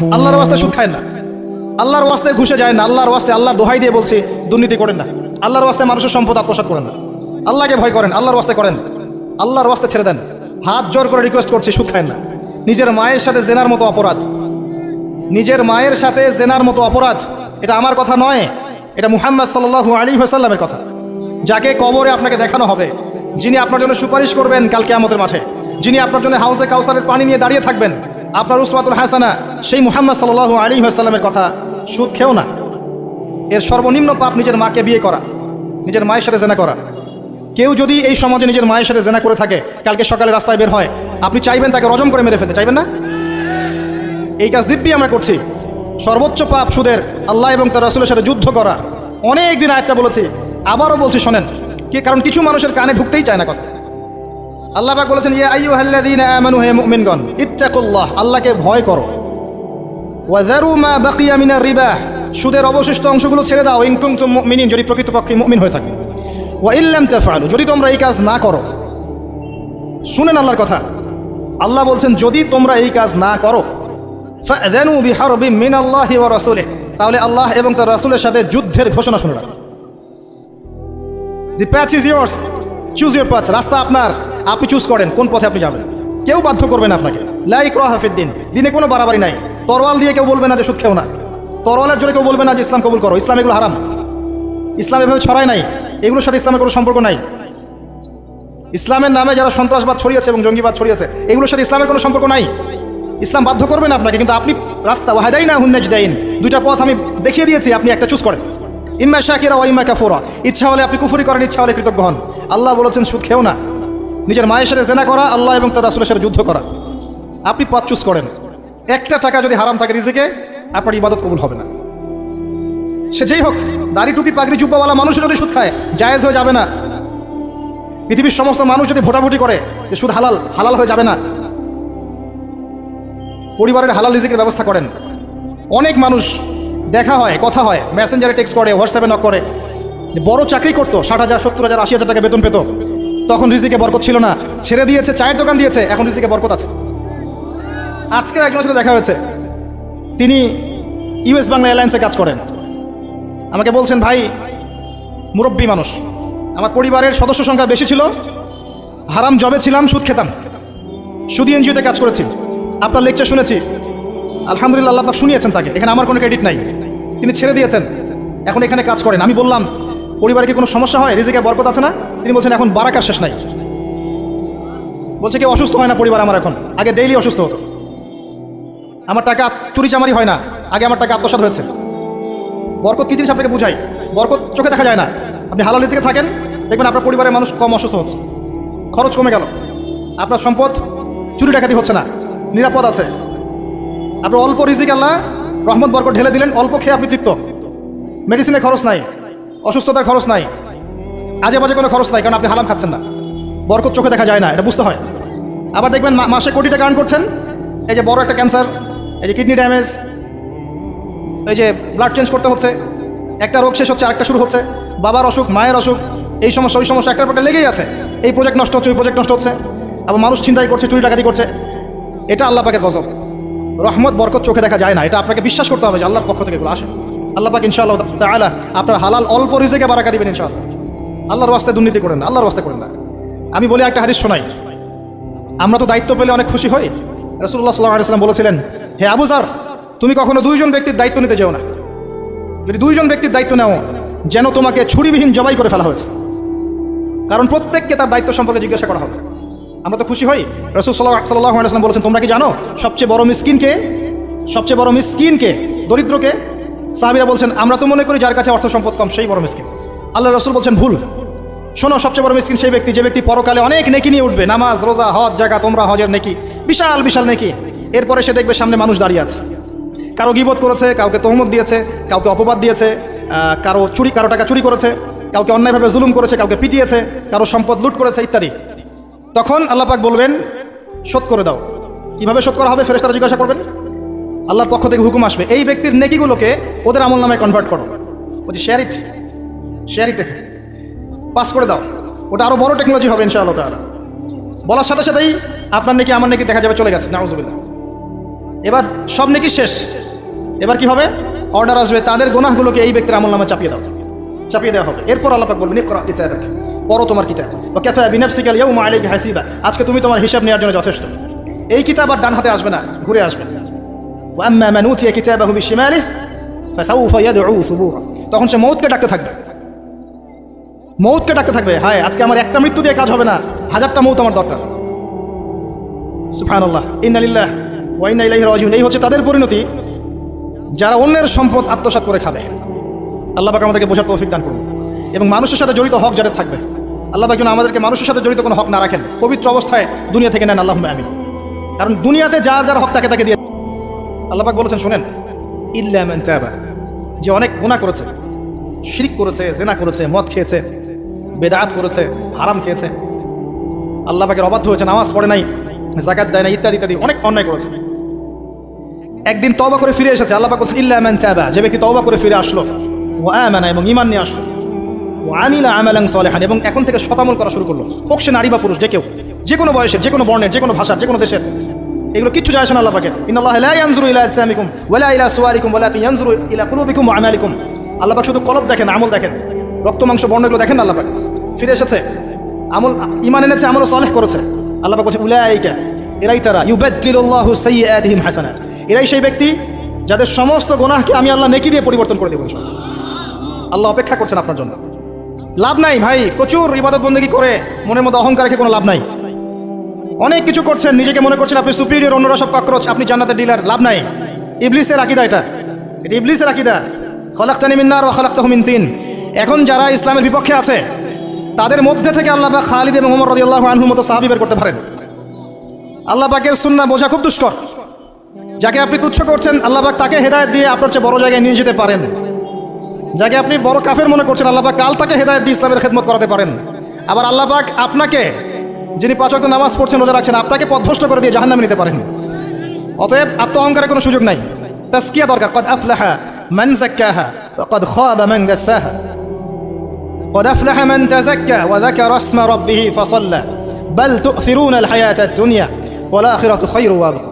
আল্লাহর ওয়াস্তে সুদ খায় না। আল্লাহর ওয়াস্তে ঘুষে যায় না। আল্লাহর ওয়াস্তে আল্লাহর দোহাই দিয়ে বলছি, দুর্নীতি করেন না। আল্লাহর ওয়াস্তে মানুষের সম্পদ আত্মসাৎ করেন না। আল্লাহকে ভয় করেন, আল্লাহর ওয়াস্তে করেন আল্লাহর ওয়াস্তে ছেড়ে দেন। হাত জোর করে রিকোয়েস্ট করছি, সুদ খায় না। নিজের মায়ের সাথে জেনার মতো অপরাধ। নিজের মায়ের সাথে জেনার মতো অপরাধ। এটা আমার কথা নয়। এটা মুহাম্মদ সাল্লু আলী হাসাল্লামের কথা। যাকে কবরে আপনাকে দেখানো হবে, যিনি আপনার জন্য সুপারিশ করবেন কালকে আমাদের মাঠে। যিনি আপনার জন্য হাউসে কাউসারের পানি নিয়ে দাঁড়িয়ে থাকবেন। আপনার উসমাতুল হাসানা, সেই মুহাম্মদ সাল্লাহ আলী হাসাল্লামের কথা সুদ খেও না। এর সর্বনিম্ন পাপ নিজের মাকে বিয়ে করা, নিজের মায়ের সাথে জেনা করা। কেউ যদি এই সমাজে নিজের মায়ের সাথে জেনা করে থাকে, কালকে সকালে রাস্তায় বের হয়, আপনি চাইবেন তাকে রজম করে মেরে ফেলতে, চাইবেন না? এই কাজ দিব্যি আমরা করছি। সর্বোচ্চ পাপ সুদের আল্লাহ এবং তার রাসুলের সাথে যুদ্ধ করা। অনেক দিন আয়টা বলেছি, আবারও বলছি শোনেন, কি কারণ কিছু মানুষের কানে ঢুকতেই চায় না কথা। আল্লাহ পাক বলেছেন, ইয়া আইয়ু হাল্লাযীনা আমানু, হে মুমিনগণ, ইত্তাকুল্লাহ, আল্লাহকে ভয় করো। ওয়াযারু মা বাকিয়া মিনার রিবা, সুদের অবশিষ্ট অংশগুলো ছেড়ে দাও। ইন কুনতুম মুমিনিন, যদি প্রকৃতপক্ষে মুমিন হয়ে থাকে। ওয়া ইল্লাম তাফআলু, যদি তোমরা এই কাজ না করো। শুনেন আল্লাহর কথা। আল্লাহ বলছেন, যদি তোমরা এই কাজ না করো ফাদানু বিহারবিম মিনাল্লাহি ওয়া রাসূলিহি, তাহলে আল্লাহ এবং তার রাসূলের সাথে যুদ্ধের ঘোষণা শুনে the path is yours choose your path রাস্তা আপনার। আপনি চুজ করেন কোন পথে আপনি যাবেন। কেউ বাধ্য করবেন আপনাকে। লাইক রাহাফিদ দিন। দিনে কোনো বাড়াবাড়ি নাই। তরোয়াল দিয়ে কেউ বলবে না যে সুদ খেও না। তরোয়ালের জন্য কেউ বলবে না যে ইসলাম কবুল করো। ইসলাম এগুলো হারাম। ইসলাম এভাবে ছড়ায় নাই। এগুলোর সাথে ইসলামের কোনো সম্পর্ক নাই। ইসলামের নামে যারা সন্ত্রাসবাদ ছড়িয়েছে এবং জঙ্গিবাদ ছড়িয়েছে, এগুলোর সাথে ইসলামের কোনো সম্পর্ক নাই। ইসলাম বাধ্য করবে না আপনাকে, কিন্তু আপনি রাস্তা, ওয়াহাদাই না হুন্নাজ দাইন। দুইটা পথ আমি দেখিয়ে দিয়েছি, আপনি একটা চুজ করেন। ইম্মা শাকিরা ও ইম্মা কাফুরা। ইচ্ছা হলে আপনি কুফুরি করেন, ইচ্ছা হলে কৃতজ্ঞ হন। আল্লাহ বলেছেন, সুদ খেও না। নিজের মায়ের সাথে জেনা করা, আল্লাহ এবং তার রাসুলের সাথে যুদ্ধ করা। আপনি পথ চুজ করেন। একটা টাকা যদি হারাম থাকে রিজিকে, আপনার ইবাদত কবুল হবে না। সে যেই হোক, দাড়ি, টুপি, পাগড়ি, জুব্বাওয়ালা মানুষও যদি সুদ খায়, জায়েজ হয়ে যাবে না। পৃথিবীর সমস্ত মানুষ যদি ভোটাভুটি করে যে সুদ হালাল হালাল হয়ে যাবে না। পরিবারের হালাল রিজিকের ব্যবস্থা করেন। অনেক মানুষ দেখা হয়, কথা হয়, মেসেঞ্জারে টেক্সট করে, হোয়াটসঅ্যাপে নক করে বড় চাকরি করতো, ষাট হাজার, সত্তর হাজার, আশি হাজার টাকা বেতন পেত। তখন রিজিকে বরকত ছিল না। ছেড়ে দিয়েছে, চায়ের দোকান দিয়েছে, এখন রিজিকে বরকত আছে। আজকে একজনের সাথে দেখা হয়েছে। তিনি ইউএস বাংলা এয়ারলাইন্সে কাজ করেন। আমাকে বলছেন, ভাই, মুরব্বী মানুষ। আমার পরিবারের সদস্য সংখ্যা বেশি ছিল। হারাম জবে ছিলাম, সুদ খেতাম। সুদি এনজিওতে কাজ করেছি। আপনার লেকচার শুনেছি। আলহামদুলিল্লাহ, আল্লাহ শুনিয়েছেন তাকে। এখানে আমার কোনো ক্রেডিট নাই। তিনি ছেড়ে দিয়েছেন। এখন এখানে কাজ করেন। আমি বললাম পরিবারে কি কোনো সমস্যা হয়? রিজিকে বরকত আছে না? তিনি বলছেন, এখন বারাকার শেষ নাই। বলছে কি অসুস্থ হয় না পরিবার আমার এখন? আগে ডেইলি অসুস্থ হতো। আমার টাকা চুরি চামারি হয় না। আগে আমার টাকা আত্মসাৎ হয়েছে। বরকত কি জিনিস আপনাকে বুঝাই? বরকত চোখে দেখা যায় না। আপনি হালাল থেকে থাকেন, দেখবেন আপনার পরিবারের মানুষ কম অসুস্থ হচ্ছে। খরচ কমে গেল। আপনার সম্পদ চুরি ডাকাতি হচ্ছে না। নিরাপদ আছে। আপনার অল্প রিজিক আল্লাহ রহমত বরকত ঢেলে দিলেন, অল্প খেয়ে আপনি তৃপ্ত। মেডিসিনে খরচ নাই। অসুস্থতার খরচ নাই। আজে বাজে কোনো খরচ নাই, কারণ আপনি হালাম খাচ্ছেন না। বরকত চোখে দেখা যায় না, এটা বুঝতে হয়। আবার দেখবেন মাসে কোটি টাকা আর্ন করছেন। এই যে বড় একটা ক্যান্সার এই যে কিডনি ড্যামেজ এই যে ব্লাড চেঞ্জ করতে হচ্ছে। একটা রোগ শেষ হচ্ছে, আরেকটা শুরু হচ্ছে। বাবার অসুখ, মায়ের অসুখ, এই সমস্যা, ওই সমস্যা একটার পর একটা লেগেই আছে। এই প্রজেক্ট নষ্ট হচ্ছে, ওই প্রজেক্ট নষ্ট হচ্ছে। আবার মানুষ চিন্তাই করছে চুরি ডাকাতি করছে। এটা আল্লাহ পাকের গজব। রহমত, বরকত চোখে দেখা যায় না। এটা আপনাকে বিশ্বাস করতে হবে যে আল্লাহর পক্ষ থেকে এগুলো আসে। আল্লাহ পাক ইনশাআল্লাহ তাআলা আপনার হালাল অল্প রিজেকে বারাকা দিবেন ইনশাআল্লাহ। আল্লাহর ওয়াস্তে দুর্নীতি করেন না, আল্লাহর ওয়াস্তে করেন না। আমি বলি একটা হাদিস শোনাই। আমরা তো দায়িত্ব পেলে অনেক খুশি হই। রসুল্লাহ সাল্লাহ আলাইসাল্লাম বলেছিলেন, হে আবু স্যার তুমি কখনো দুইজন ব্যক্তির দায়িত্ব নিতে যেও না। যদি দুইজন ব্যক্তির দায়িত্ব নেও, যেন তোমাকে ছুরিবিহীন জবাই করে ফেলা হয়েছে। কারণ প্রত্যেককে তার দায়িত্ব সম্পর্কে জিজ্ঞাসা করা হবে। আমরা তো খুশি হই। রসুল সাল্লাহ আলাইসাল্লাম বলেছেন, তোমরা কি জানো, সবচেয়ে বড় মিসকিনকে, সবচেয়ে বড় মিসকিনকে, দরিদ্রকে সাহাবিরা বলছেন, আমরা তো মনে করি যার কাছে অর্থ সম্পদ কম, সেই বড় মিসকিন। আল্লাহ রসুল বলছেন, ভুল। শোনো, সবচেয়ে বড় মিসকিন সেই ব্যক্তি, যে ব্যক্তি পরকালে অনেক নেকি নিয়ে উঠবে। নামাজ, রোজা, হজ জায়গা তোমরা হজের নেকি, বিশাল বিশাল নেকি। এরপরে সে দেখবে সামনে মানুষ দাঁড়িয়ে আছে। কারও গিবত করেছে, কাউকে তহমত দিয়েছে, কাউকে অপবাদ দিয়েছে কারও চুরি, কারও টাকা চুরি করেছে, কাউকে অন্যায়ভাবে জুলুম করেছে, কাউকে পিটিয়েছে, কারও সম্পদ লুট করেছে, ইত্যাদি। তখন আল্লাপাক বলবেন, শোধ করে দাও। কীভাবে শোধ করা হবে ফেরেস্তারা জিজ্ঞাসা করবেন? আল্লাহর পক্ষ থেকে হুকুম আসবে। এই ব্যক্তির নেকিগুলোকে ওদের আমল নামে কনভার্ট করো। বলছি share it share it pass করে দাও। ওটা আরও বড় টেকনোলজি হবে ইনশাআল্লাহ তাআলা। বলার সাথে সাথেই আপনার নাকি, আমার নাকি দেখা যাবে, চলে গেছে। নাউজুবিল্লাহ। এবার সব নাকি শেষ। এবার কি হবে? অর্ডার আসবে। তাদের গোনাহগুলোকে এই ব্যক্তির আমল নামে চাপিয়ে দাও। চাপিয়ে দেওয়া হবে। এরপর আল্লাপাক বলবেন, ইকরা কিতাবাক। পড়ো তোমার কিতাব। ও কাফা বিনাফসিকা ইয়াউমা আলাইকা হাসিবা। আজকে তুমি তোমার হিসাব নেওয়ার জন্য যথেষ্ট। এই কিতাব আর ডান হাতে আসবে না, ঘুরে আসবে। আম্মা মান উতিয়া কিতাবাহু বিশিমালিহি ফাসাউফা ইয়াদউ সুবুরা তখন সে মৌতকে ডাকতে থাকবে। মৌতকে ডাকতে থাকবে, হায়, আজকে আমার একটা মৃত্যু দিয়ে কাজ হবে না, হাজারটা মৌত আমার দরকার। সুফানুল্লাহ ইন্নালিল্লাহ ওয়াইনা ইলাইহি রাজিউন। এই হচ্ছে তাদের পরিণতি, যারা অন্যের সম্পদ আত্মসাৎ করে খাবে। আল্লাহ পাক আমাদেরকে বোঝার তৌফিক দান করুন। এবং মানুষের সাথে জড়িত হক যাদের থাকবে, আল্লাহ পাক যেন আমাদেরকে মানুষের সাথে জড়িত কোনো হক না রাখেন। পবিত্র অবস্থায় দুনিয়া থেকে নেন আল্লাহ আমিন। কারণ দুনিয়াতে যা যার হক তাকে তাকে দিয়ে আল্লাহ পাক বলেছেন, শোনেন ইল্লামান তাবা। যে অনেক গুনাহ করেছে, শিরিক করেছে, জেনা করেছে, মদ খেয়েছে, বেদাত করেছে, হারাম খেয়েছে, আল্লাহ পাকের অবাধ্য হয়েছে, নামাজ পড়ে নাই জাকাত দেয় না ইত্যাদি ইত্যাদি, অনেক অন্যায় করেছে। একদিন তবা করে ফিরে এসেছে, আল্লাহ পাক বলছেন, ইল্লা মান তাবা। যে ব্যক্তি তওবা করে ফিরে আসলো ও আমানা এবং ইমান নিয়ে আসলো ও আমিলা আমালান সালেহান, এবং এখন থেকে শতামল করা শুরু করল। হোক সে নারী বা পুরুষ, যে কেউ, যে কোনো বয়সের, যে কোনো বর্ণের, যে কোনো ভাষার, যে কোনো দেশের এগুলো কিচ্ছু যায় আসে না ইলা শুধু কলব দেখেন, আমল দেখেন। রক্ত, মাংস বর্ণগুলো দেখেন না ফিরে এসেছে। আমল ইমান এনেছে আমল সালেহ করেছে। আল্লাহ বলছে, উলাইকা, এরাই তারা, ইউবাদ্দিলুল্লাহু সাইয়্যাতিহিম হাসানাত। এরাই সেই ব্যক্তি যাদের সমস্ত গুনাহকে আমি আল্লাহ নেকি দিয়ে পরিবর্তন করে দেবো আল্লাহ অপেক্ষা করছেন আপনার জন্য। লাভ নাই ভাই, প্রচুর ইবাদত বন্দী করে, মনের মধ্যে অহংকার রেখে কোনো লাভ নাই। অনেক কিছু করছেন, নিজেকে মনে করছেন আপনি সুপিরিয়র অন্যরা সব ককরোচ আপনি জান্নাতের ডিলার লাভ নাই। ইবলিসের আকিদা এটা। এটা ইবলিসের আকিদা। খলাক্তানি মিন্নার ও খলাক্তাহ মিন তিন। এখন যারা ইসলামের বিপক্ষে আছে, তাদের মধ্যে থেকে আল্লাহ পাক খালিদ এবং ওমর রাদিয়াল্লাহু আনহুর মতো সাহাবী বের করতে পারেন। আল্লাহ পাকের সুন্নাহ বোঝা খুব দুষ্কর। যাকে আপনি তুচ্ছ করছেন, আল্লাহ পাক তাকে হেদায়েত দিয়ে আপনার চেয়ে বড় জায়গায় নিয়ে যেতে পারেন। যাকে আপনি বড় কাফের মনে করছেন, আল্লাহ পাক কাল তাকে হেদায়েত দিয়ে ইসলামের খেদমত করাতে পারেন। আবার আল্লাহ পাক আপনাকে যিনি পাঁচ ওয়াক্ত নামাজ পড়ছেন রোজা রাখছেন আপনাকে পথভ্রষ্ট করে দিয়ে জাহান্নামে নিতে পারেন অতএব আত্ম অহংকারের কোনো সুযোগ নাই তাস্কিয়া দরকার কদ আফলাহা মান যাক্কাহা ওয়া কদ খাবা মান দাসাহা قد أفلح من تزكى وذكر اسم ربه فصلى بل تؤثرون الحياة الدنيا والآخرة خير وأبقى